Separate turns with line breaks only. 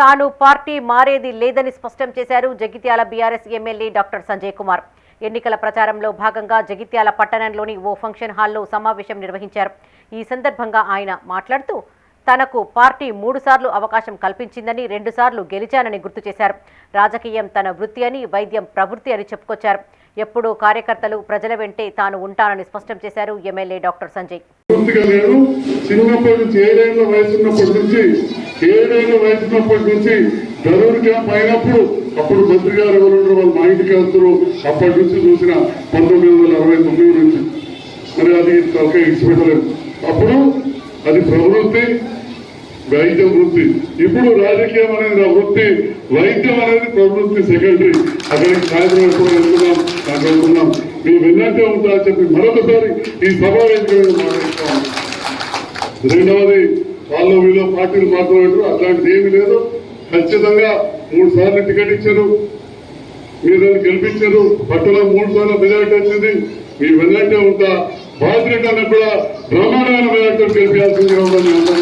తాను పార్టీ మారేది లేదని స్పష్టం చేశారు Jagtial BRS MLA doctor Sanjay Kumar. ఎన్నికల ప్రచారంలో భాగంగా జగిత్యాల పట్టణంలోని ఓ ఫంక్షన్ హాల్లో సమావేశం నిర్వహించారు. ఈ సందర్భంగా ఆయన మాట్లాడుతూ తనకు పార్టీ మూడుసార్లు అవకాశం కల్పించిందని రెండుసార్లు గెలిచానని గుర్తు చేశారు. రాజకీయం తన వృత్తి అని వైద్యం ప్రవృత్తి అని చెప్పుకొచ్చారు. ఎప్పుడూ కార్యకర్తలు ప్రజల వెంటే తాను ఉంటానని స్పష్టం చేశారు ఎమ్మెల్యే డాక్టర్ సంజయ్.
పూర్తిగా చిన్నప్పటి నుంచి ఏడేళ్ళ వయసు ఉన్నప్పటి నుంచి ఏడేళ్ళ వయసు ఉన్నప్పటి నుంచి గరూరు క్యాంప్ అయినప్పుడు అప్పుడు మంత్రి గారు ఎవరు వాళ్ళు మా ఇంటికి వస్తారు అప్పటి నుంచి చూసిన పంతొమ్మిది వందల అరవై తొమ్మిది నుంచి. మరి అది ఒక ఇచ్చిపెట్టలేదు. అప్పుడు అది ప్రవృత్తి వైద్యం వృత్తి. ఇప్పుడు రాజకీయం అనేది వృత్తి. వైద్యం అనేది ప్రవృత్తి సెకండరీ అక్కడికి సాయంత్రం ఎప్పుడు వెళ్తున్నాం? నాకు వెళ్తున్నాం. మీ విన్నట్టే ఉంటా అని చెప్పి మరొకసారి ఈ సమావేశం వేదిక రెండవది వాళ్ళు వీళ్ళు పార్టీలు మాట్లాడారు అట్లాంటిది ఏమి లేదు. ఖచ్చితంగా మూడు సార్లు టికెట్ ఇచ్చారు. మీరు నన్ను గెలిపించారు. పట్టణం మూడు సార్లు మెజారిటీ వచ్చింది. మీ వెన్నట్టే ఉంటా. బాధ్యత కూడా బ్రహ్మాండమైన మెజారిటీ గెలిపించాల్సిందిగా ఉందని